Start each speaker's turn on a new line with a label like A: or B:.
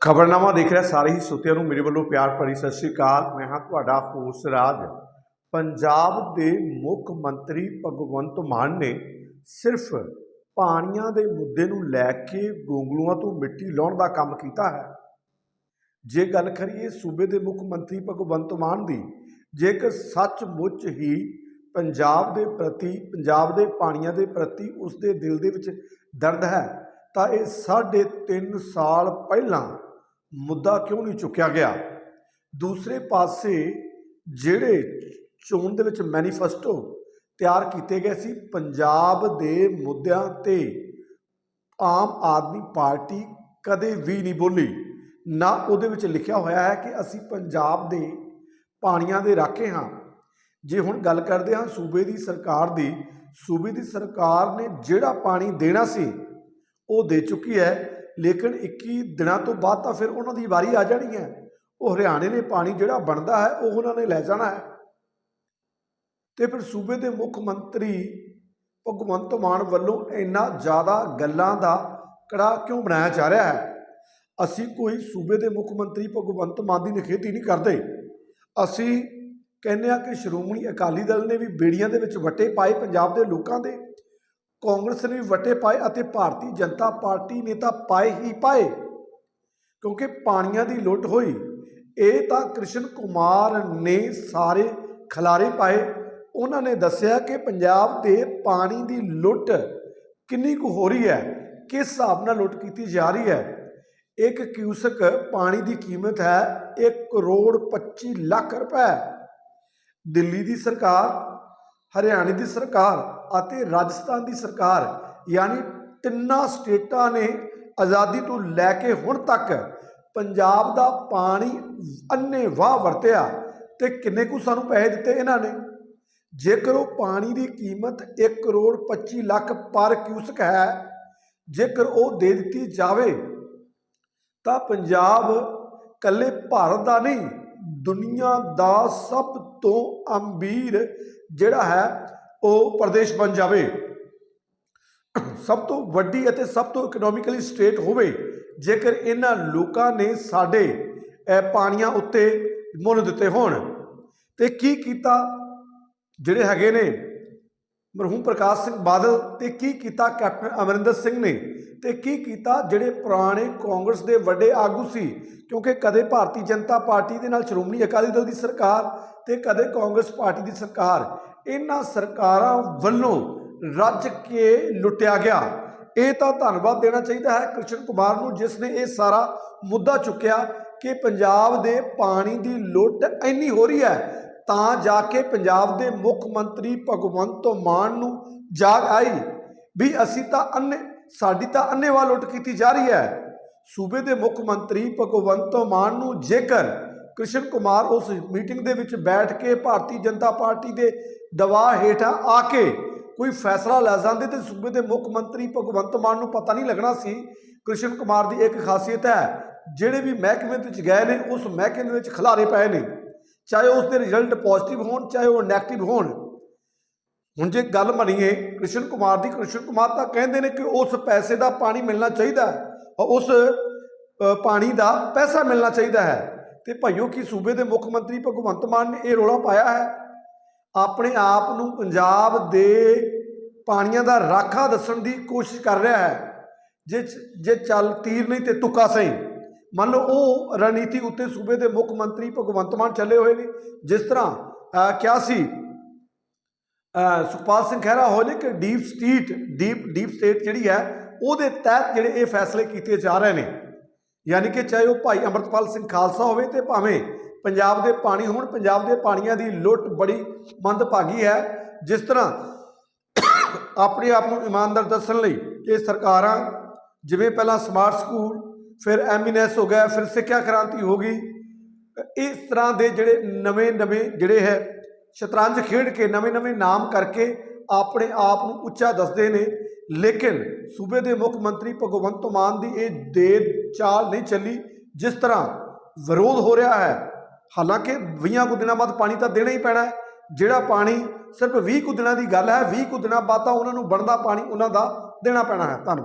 A: ਖਬਰਨਾਮਾ ਦੇਖ ਰਿਹਾ ਸਾਰੇ ਹੀ ਸੁਤਿਆਂ ਨੂੰ ਮੇਰੇ ਵੱਲੋਂ ਪਿਆਰ ਭਰੀ ਸਤਿ ਸ੍ਰੀ ਅਕਾਲ। ਮੈਂ ਹਾਂ ਤੁਹਾਡਾ ਹੋਸ ਰਾਜ। ਪੰਜਾਬ ਦੇ ਮੁੱਖ ਮੰਤਰੀ ਭਗਵੰਤ ਮਾਨ ਨੇ ਸਿਰਫ ਪਾਣੀਆਂ ਦੇ ਮੁੱਦੇ ਨੂੰ ਲੈ ਕੇ ਗੋਂਗਲੂਆਂ ਤੋਂ ਮਿੱਟੀ ਲਾਉਣ ਦਾ ਕੰਮ ਕੀਤਾ ਹੈ। ਜੇ ਗੱਲ ਕਰੀਏ ਸੂਬੇ ਦੇ ਮੁੱਖ ਮੰਤਰੀ ਭਗਵੰਤ ਮਾਨ ਦੀ, ਜੇਕਰ ਸੱਚਮੁੱਚ ਹੀ ਪੰਜਾਬ ਦੇ ਪ੍ਰਤੀ, ਪੰਜਾਬ ਦੇ ਪਾਣੀਆਂ ਦੇ ਪ੍ਰਤੀ ਉਸ ਦੇ ਦਿਲ ਦੇ ਵਿੱਚ ਦਰਦ ਹੈ, ਤਾਂ ਇਹ ਸਾਢੇ ਤਿੰਨ ਸਾਲ ਪਹਿਲਾਂ ਮੁੱਦਾ ਕਿਉਂ ਨਹੀਂ ਚੁੱਕਿਆ ਗਿਆ? ਦੂਸਰੇ ਪਾਸੇ ਜਿਹੜੇ ਚੋਣ ਦੇ ਵਿੱਚ ਮੈਨੀਫੈਸਟੋ ਤਿਆਰ ਕੀਤੇ ਗਏ ਸੀ, ਪੰਜਾਬ ਦੇ ਮੁੱਦਿਆਂ ਤੇ ਆਮ ਆਦਮੀ ਪਾਰਟੀ ਕਦੇ ਵੀ ਨਹੀਂ ਬੋਲੀ। ਨਾ ਉਹਦੇ ਵਿੱਚ ਲਿਖਿਆ ਹੋਇਆ ਹੈ ਕਿ ਅਸੀਂ ਪੰਜਾਬ ਦੇ ਪਾਣੀਆਂ ਦੇ ਰਾਖੇ ਹਾਂ। ਜੇ ਹੁਣ ਗੱਲ ਕਰਦੇ ਹਾਂ ਸੂਬੇ ਦੀ ਸਰਕਾਰ ਦੀ, ਸੂਬੇ ਦੀ ਸਰਕਾਰ ਨੇ ਜਿਹੜਾ ਪਾਣੀ ਦੇਣਾ ਸੀ, ਉਹ ਦੇ ਚੁੱਕੀ ਹੈ। ਲੇਕਿਨ 21 ਦਿਨਾਂ ਤੋਂ ਬਾਅਦ ਤਾਂ ਫਿਰ ਉਹਨਾਂ ਦੀ ਵਾਰੀ ਆ ਜਾਣੀ ਹੈ। ਉਹ ਹਰਿਆਣੇ ਨੇ ਪਾਣੀ ਜਿਹੜਾ ਬਣਦਾ ਹੈ, ਉਹ ਉਹਨਾਂ ਨੇ ਲੈ ਜਾਣਾ ਹੈ। ਤੇ ਫਿਰ ਸੂਬੇ ਦੇ ਮੁੱਖ ਮੰਤਰੀ ਭਗਵੰਤ ਮਾਨ ਵੱਲੋਂ ਇੰਨਾ ਜ਼ਿਆਦਾ ਗੱਲਾਂ ਦਾ ਕੜਾ ਕਿਉਂ ਬਣਾਇਆ ਜਾ ਰਿਹਾ ਹੈ? ਅਸੀਂ ਕੋਈ ਸੂਬੇ ਦੇ ਮੁੱਖ ਮੰਤਰੀ ਭਗਵੰਤ ਮਾਨ ਦੀ ਨਿਖੇਧੀ ਨਹੀਂ ਕਰਦੇ। ਅਸੀਂ ਕਹਿੰਦੇ ਆ ਕਿ ਸ਼੍ਰੋਮਣੀ ਅਕਾਲੀ ਦਲ ਨੇ ਵੀ ਬੇੜੀਆਂ ਦੇ ਵਿੱਚ ਵੱਟੇ ਪਾਏ ਪੰਜਾਬ ਦੇ ਲੋਕਾਂ ਦੇ। ਕਾਂਗਰਸ ਨੇ ਵੀ ਵੱਟੇ ਪਾਏ ਅਤੇ ਭਾਰਤੀ ਜਨਤਾ ਪਾਰਟੀ ਨੇ ਤਾਂ ਪਾਏ ਹੀ ਪਾਏ। ਕਿਉਂਕਿ ਪਾਣੀਆਂ ਦੀ ਲੁੱਟ ਹੋਈ, ਇਹ ਤਾਂ ਕ੍ਰਿਸ਼ਨ ਕੁਮਾਰ ਨੇ ਸਾਰੇ ਖਲਾਰੇ ਪਾਏ। ਉਹਨਾਂ ਨੇ ਦੱਸਿਆ ਕਿ ਪੰਜਾਬ ਦੇ ਪਾਣੀ ਦੀ ਲੁੱਟ ਕਿੰਨੀ ਕੁ ਹੋ ਰਹੀ ਹੈ, ਕਿਸ ਹਿਸਾਬ ਨਾਲ ਲੁੱਟ ਕੀਤੀ ਜਾ ਰਹੀ ਹੈ। ਇੱਕ ਕਿਊਸਕ ਪਾਣੀ ਦੀ ਕੀਮਤ ਹੈ 1 ਕਰੋੜ 25 ਲੱਖ ਰੁਪਏ। ਦਿੱਲੀ ਦੀ ਸਰਕਾਰ, ਹਰਿਆਣੇ ਦੀ ਸਰਕਾਰ ਅਤੇ ਰਾਜਸਥਾਨ ਦੀ ਸਰਕਾਰ, ਯਾਨੀ ਤਿੰਨਾਂ ਸਟੇਟਾਂ ਨੇ ਆਜ਼ਾਦੀ ਤੋਂ ਲੈ ਕੇ ਹੁਣ ਤੱਕ ਪੰਜਾਬ ਦਾ ਪਾਣੀ ਅੰਨੇ ਵਾਹ ਵਰਤਿਆ ਤੇ ਕਿੰਨੇ ਕੁ ਸਾਨੂੰ ਪੈਸੇ ਦਿੱਤੇ ਇਹਨਾਂ ਨੇ? ਜੇਕਰ ਉਹ ਪਾਣੀ ਦੀ ਕੀਮਤ 1 ਕਰੋੜ 25 ਲੱਖ ਪਰ ਕਿਊਸਕ ਹੈ, ਜੇਕਰ ਉਹ ਦੇ ਦਿੱਤੀ ਜਾਵੇ, ਤਾਂ ਪੰਜਾਬ ਕੱਲੇ ਭਾਰਤ ਦਾ ਨਹੀਂ, ਦੁਨੀਆ ਦਾ ਸਭ ਤੋਂ ਅਮੀਰ ਜਿਹੜਾ ਹੈ ਉਹ ਪ੍ਰਦੇਸ਼ ਬਣ ਜਾਵੇ। ਸਭ ਤੋਂ ਵੱਡੀ ਅਤੇ ਸਭ ਤੋਂ ਇਕਨੋਮਿਕਲੀ ਸਟੇਟ ਹੋਵੇ, ਜੇਕਰ ਇਹਨਾਂ ਲੋਕਾਂ ਨੇ ਸਾਡੇ ਪਾਣੀਆਂ ਉੱਤੇ ਮੁੱਲ ਦਿੱਤੇ ਹੋਣ। ਤੇ ਕੀ ਕੀਤਾ ਜਿਹੜੇ ਹੈਗੇ ਨੇ, ਮਰਹੂਮ ਪ੍ਰਕਾਸ਼ ਸਿੰਘ ਬਾਦਲ, ਤੇ ਕੀ ਕੀਤਾ ਕੈਪਟਨ ਅਮਰਿੰਦਰ ਸਿੰਘ ਨੇ, ਤੇ ਕੀ ਕੀਤਾ ਜਿਹੜੇ ਪੁਰਾਣੇ ਕਾਂਗਰਸ ਦੇ ਵੱਡੇ ਆਗੂ ਸੀ, ਕਿਉਂਕਿ ਕਦੇ ਭਾਰਤੀ ਜਨਤਾ ਪਾਰਟੀ ਦੇ ਨਾਲ ਸ਼੍ਰੋਮਣੀ ਅਕਾਲੀ ਦਲ ਦੀ ਸਰਕਾਰ, ਤੇ ਕਦੇ ਕਾਂਗਰਸ ਪਾਰਟੀ ਦੀ ਸਰਕਾਰ। ਇਹਨਾਂ ਸਰਕਾਰਾਂ ਵੱਲੋਂ ਰੱਜ ਕੇ ਲੁੱਟਿਆ ਗਿਆ। ਇਹ ਤਾਂ ਧੰਨਵਾਦ ਦੇਣਾ ਚਾਹੀਦਾ ਹੈ ਕ੍ਰਿਸ਼ਨ ਕੁਮਾਰ ਨੂੰ, ਜਿਸ ਨੇ ਇਹ ਸਾਰਾ ਮੁੱਦਾ ਚੁੱਕਿਆ ਕਿ ਪੰਜਾਬ ਦੇ ਪਾਣੀ ਦੀ ਲੁੱਟ ਇੰਨੀ ਹੋ ਰਹੀ ਹੈ, ਤਾਂ ਜਾ ਕੇ ਪੰਜਾਬ ਦੇ ਮੁੱਖ ਮੰਤਰੀ ਭਗਵੰਤ ਮਾਨ ਨੂੰ ਜਾਗ ਆਈ ਵੀ ਅਸੀਂ ਤਾਂ ਅੰਨੇ ਸਾਡੀ ਤਾਂ ਅੰਨੇਵਾਹ ਲੁੱਟ ਕੀਤੀ ਜਾ ਰਹੀ ਹੈ। ਸੂਬੇ ਦੇ ਮੁੱਖ ਮੰਤਰੀ ਭਗਵੰਤ ਮਾਨ ਨੂੰ ਜੇਕਰ ਕ੍ਰਿਸ਼ਨ ਕੁਮਾਰ ਉਸ ਮੀਟਿੰਗ ਦੇ ਵਿੱਚ ਬੈਠ ਕੇ ਭਾਰਤੀ ਜਨਤਾ ਪਾਰਟੀ ਦੇ ਦਬਾਅ ਹੇਠਾਂ ਆ ਕੇ ਕੋਈ ਫੈਸਲਾ ਲੈ ਜਾਂਦੇ ਤੇ ਸੂਬੇ ਦੇ ਮੁੱਖ ਮੰਤਰੀ ਭਗਵੰਤ ਮਾਨ ਨੂੰ ਪਤਾ ਨਹੀਂ ਲੱਗਣਾ ਸੀ ਕ੍ਰਿਸ਼ਨ ਕੁਮਾਰ ਦੀ ਇੱਕ ਖਾਸੀਅਤ ਹੈ। ਜਿਹੜੇ ਵੀ ਮਹਿਕਮੇ ਵਿੱਚ ਗਏ ਨੇ, ਉਸ ਮਹਿਕਮੇ ਵਿੱਚ ਖਿਲਾਰੇ ਪਏ ਨੇ। ਚਾਹੇ ਉਸ ਦੇ ਰਿਜ਼ਲਟ ਪੋਜ਼ਿਟਿਵ ਹੋਣ, ਚਾਹੇ ਉਹ ਨੈਗੇਟਿਵ ਹੋਣ। ਹੁਣ ਜੇ ਗੱਲ ਮੰਨੀਏ, ਕ੍ਰਿਸ਼ਨ ਕੁਮਾਰ ਦੀ, ਕ੍ਰਿਸ਼ਨ ਕੁਮਾਰ ਤਾਂ ਕਹਿੰਦੇ ਨੇ ਕਿ ਉਸ ਪੈਸੇ ਦਾ ਪਾਣੀ ਮਿਲਣਾ ਚਾਹੀਦਾ ਹੈ। ਔਰ ਉਸ ਪਾਣੀ ਦਾ ਪੈਸਾ ਮਿਲਣਾ ਚਾਹੀਦਾ ਹੈ। ਤੇ ਭਾਈਓ ਕੀ ਸੂਬੇ ਦੇ ਮੁੱਖ ਮੰਤਰੀ ਭਗਵੰਤ ਮਾਨ ਨੇ ਇਹ ਰੋਲਾ ਪਾਇਆ ਹੈ? ਆਪਣੇ ਆਪ ਨੂੰ ਪੰਜਾਬ ਦੇ ਪਾਣੀਆਂ ਦਾ ਰਾਖਾ ਦੱਸਣ ਦੀ ਕੋਸ਼ਿਸ਼ ਕਰ ਰਿਹਾ ਹੈ। ਜੇ ਜੇ ਚੱਲ ਤੀਰ ਨਹੀਂ ਤੇ ਤੁੱਕਾ ਸਹੀ। ਮੰਨ ਲਓ ਉਹ ਰਣਨੀਤੀ ਉੱਤੇ ਸੂਬੇ ਦੇ ਮੁੱਖ ਮੰਤਰੀ ਭਗਵੰਤ ਮਾਨ ਚੱਲੇ ਹੋਏ ਨੇ। ਜਿਸ ਤਰ੍ਹਾਂ ਕਿਹਾ ਸੀ ਸੁਖਪਾਲ ਸਿੰਘ ਖਹਿਰਾ ਹੋਏ ਨੇ ਕਿ deep state, deep deep state ਜਿਹੜੀ ਹੈ, ਉਹਦੇ ਤਹਿਤ ਜਿਹੜੇ ਇਹ ਫੈਸਲੇ ਕੀਤੇ ਜਾ ਰਹੇ ਨੇ। ਯਾਨੀ ਕਿ ਚਾਹੇ ਉਹ ਭਾਈ ਅਮਰਤਪਾਲ ਸਿੰਘ ਖਾਲਸਾ ਹੋਵੇ ਤੇ ਭਾਵੇਂ ਪੰਜਾਬ ਦੇ ਪਾਣੀ ਹੋਣ, ਪੰਜਾਬ ਦੇ ਪਾਣੀਆਂ ਦੀ ਲੁੱਟ ਬੜੀ ਮੰਦਭਾਗੀ ਹੈ, ਜਿਸ ਤਰ੍ਹਾਂ ਆਪਣੇ ਆਪ ਨੂੰ ਇਮਾਨਦਾਰ ਦੱਸਣ ਲਈ ਇਹ ਸਰਕਾਰਾਂ ਜਿਵੇਂ ਪਹਿਲਾਂ ਸਮਾਰਟ ਸਕੂਲ, ਫਿਰ ਐਮਐਨਐਸ ਹੋ ਗਿਆ, ਫਿਰ ਸਿੱਖਿਆ ਕ੍ਰਾਂਤੀ ਹੋ ਗਈ, ਇਸ ਤਰ੍ਹਾਂ ਦੇ ਜਿਹੜੇ ਨਵੇਂ ਨਵੇਂ ਜਿਹੜੇ ਹੈ ਸ਼ਤਰੰਜ ਖੇਡ ਕੇ, ਨਵੇਂ ਨਵੇਂ ਨਾਮ ਕਰਕੇ ਆਪਣੇ ਆਪ ਨੂੰ ਉੱਚਾ ਦੱਸਦੇ ਨੇ ਲੇਕਿਨ ਸੂਬੇ ਦੇ ਮੁੱਖ ਮੰਤਰੀ ਭਗਵੰਤ ਮਾਨ ਦੀ ਇਹ ਦੇਰ ਚਾਲ ਨਹੀਂ ਚੱਲੀ, ਜਿਸ ਤਰ੍ਹਾਂ ਵਿਰੋਧ ਹੋ ਰਿਹਾ ਹੈ। ਹਾਲਾਂਕਿ 20 ਕੁ ਦਿਨਾਂ ਬਾਅਦ ਪਾਣੀ ਤਾਂ ਦੇਣਾ ਹੀ ਪੈਣਾ ਹੈ। ਜਿਹੜਾ ਪਾਣੀ ਸਿਰਫ 20 ਕੁ ਦਿਨਾਂ ਦੀ ਗੱਲ ਹੈ 20 ਕੁ ਦਿਨਾਂ ਬਾਅਦ ਤਾਂ ਉਹਨਾਂ ਨੂੰ ਬਣਦਾ ਪਾਣੀ, ਉਹਨਾਂ ਦਾ ਦੇਣਾ ਪੈਣਾ ਹੈ। ਧੰਨਵਾਦ।